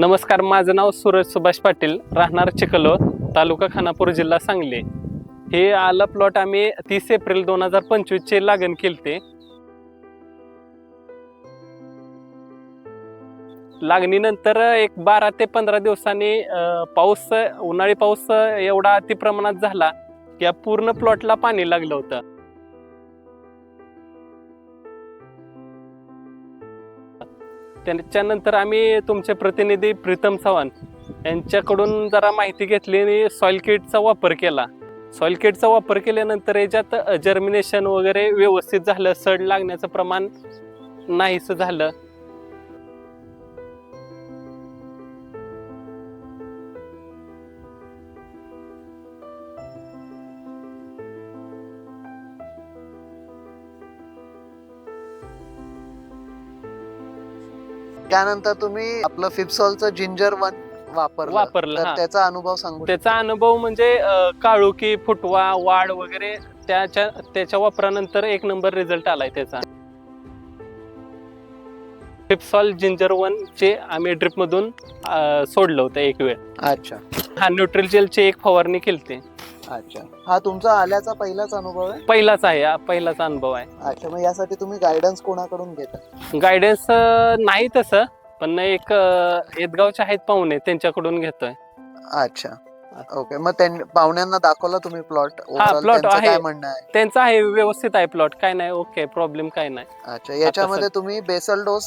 नमस्कार माझं नाव सूरज सुभाष पाटील. राहणार चिखलो तालुका खानापूर जिल्हा सांगली. हे आलं प्लॉट आम्ही तीस एप्रिल दोन हजार पंचवीसचे लागण केलते. लागणीनंतर एक बारा ते पंधरा दिवसांनी पाऊस उन्हाळी पाऊस एवढा अति प्रमाणात झाला की या पूर्ण प्लॉटला पाणी लागलं होतं. त्याच्यानंतर आम्ही तुमचे प्रतिनिधी प्रीतम चव्हाण यांच्याकडून जरा माहिती घेतली आणि सॉइल किटचा वापर केला. सॉइल किटचा वापर केल्यानंतर याच्यात जर्मिनेशन वगैरे व्यवस्थित झालं. सड लागण्याचं प्रमाण नाहीसं झालं. त्यानंतर तुम्ही आपलं फिप्सॉलचं जिंजर वन वापरलं. वापरलं तर हा. त्याचा अनुभव सांगू त्याचा अनुभव म्हणजे अं, काळोखी फुटवा वाढ वगैरे त्याच्या त्याच्या वापरानंतर एक नंबर रिझल्ट आलाय त्याचा. फिप्सॉल जिंजर वन चे आम्ही ड्रिप मधून अं, सोडलं होतं एक वेळ. अच्छा. हा न्यूट्रल जेलची एक फवारणी केलते. अच्छा. हा तुमचा आल्याचा पहिलाच अनुभव आहे? पहिलाच आहे हा पहिलाच अनुभव आहे. अच्छा मग यासाठी तुम्ही गायडन्स कोणाकडून घेता? गायडन्स नाही तसं पण एक येदगावचे आहेत पाहुणे त्यांच्याकडून घेतोय. अच्छा. ओके मग त्यां- पाहुण्यांना दाखवला तुम्ही प्लॉट plot आहे. काय म्हणणं आहे? त्यांचं आहे व्यवस्थित आहे प्लॉट काय नाही ओके प्रॉब्लेम काय नाही. अच्छा याच्यामध्ये तुम्ही बेसल डोस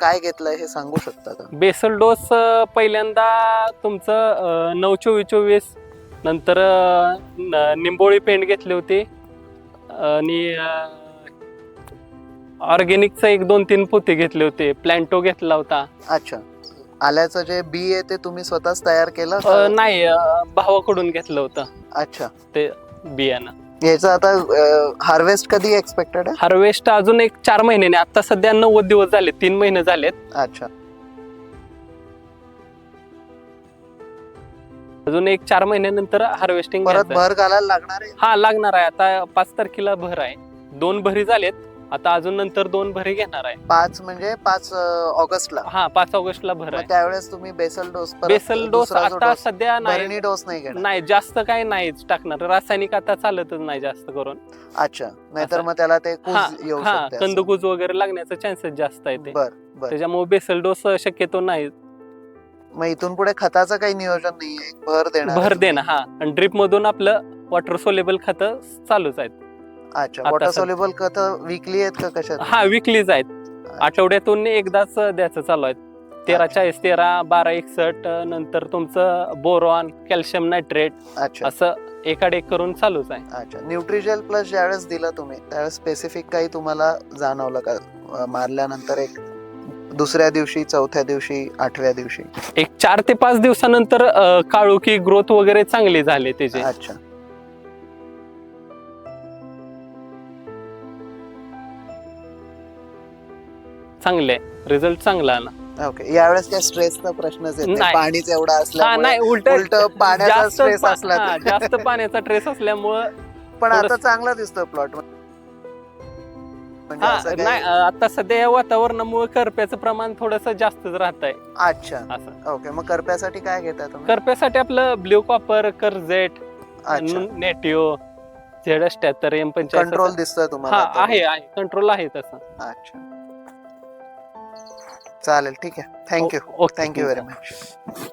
काय घेतलंय हे सांगू शकता का? बेसल डोस पहिल्यांदा तुमचं नऊ चोवीस चोवीस नंतर अं, न- निंबोळी पेंट घेतली होती. आणि ऑर्गेनिकचं एक दोन तीन पोते घेतले होते. प्लॅन्टो घेतला होता. अच्छा. आल्याचं जे बी आहे ते तुम्ही स्वतःच तयार केलं? का? नाही अं, भावाकडून घेतलं होतं. अच्छा. बियाणं. याचं आता हार्वेस्ट कधी एक्सपेक्टेड आहे? हार्वेस्ट अजून एक चार महिन्याने. आता सध्या नव्वद दिवस झाले तीन महिने झालेत. अच्छा. अजून एक चार महिन्यानंतर हार्वेस्टिंग परत भर घालायला लागणार आहे? हा लागणार आहे. आता पाच तारखेला भर आहे. दोन भरी झालेत. आता अजून नंतर दोन भरी घेणार आहे. पाच म्हणजे पाच ऑगस्टला. हा पाच ऑगस्टला भर आहे. त्यावेळेस तुम्ही बेसल डोस बेसल डोस आता सध्या नाही. डोस नाही घेणार. नाही जास्त काय नाहीच टाकणार. रासायनिक आता चालतच नाही जास्त करून. अच्छा. नाहीतर. मग त्याला ते. कंदकुज वगैरे लागण्याचे चान्सेस जास्त आहे त्याच्यामुळे बेसल डोस शक्यतो नाही. मग इथून पुढे खताचं काही नियोजन नाहीये भर देणार. भर देणं हा. आणि ड्रिप मधून आपलं वॉटर सोलेबल खत चालूच आहेत. अच्छा आता वॉटर सध्या- सोल्युबल खत विकली आहेत का कशात? हा विकलीच आहेत. आठवड्यातून एकदाच द्यायचं चालू आहे तेरा अच्छा. चाळीस तेरा बारा एकसष्ट नंतर तुमचं बोरॉन कॅल्शियम नायट्रेट अच्छा. असं एकाड एक करून चालूच आहे. अच्छा. न्यूट्रिजेल प्लस ज्यावेळेस दिलं तुम्ही त्यावेळेस स्पेसिफिक काही तुम्हाला जाणवलं का? अं, मारल्यानंतर एक दुसऱ्या दिवशी चौथ्या दिवशी आठव्या दिवशी. एक चार ते पाच दिवसानंतर अं, काळोखी ग्रोथ वगैरे चांगली झाली त्याची. अच्छा. चांगले. रिझल्ट चांगला आला ओके यावेळेस काय स्ट्रेसचा प्रश्नच येत नाही. नाही. पाणीच एवढा हा असल्यामुळे नाही उलट उलट पाण्याचा जास्त स्ट्रेस पा- असला हा, तर. जास्त पाण्याचा ट्रेस असल्यामुळं पण आता थोडंसं- चांगला दिसतोय प्लॉट म्हणजे हा असं नाही आता सध्या या वातावरणामुळे करप्याचं प्रमाण थोडस जास्तच राहत आहे अच्छा. असं. ओके मग करप्यासाठी काय तुम्ही? करप्यासाठी आपलं ब्ल्यू कॉपर करजेट अच्छा. नेटिओ झेड अष्ट्याहत्तर एम पंचायत कंट्रोल दिसतोय तुम्हाला हा आता? आहे आहे. कंट्रोल आहे तसं. अच्छा. चालेल ठीक आहे. Thank you okay thank you very much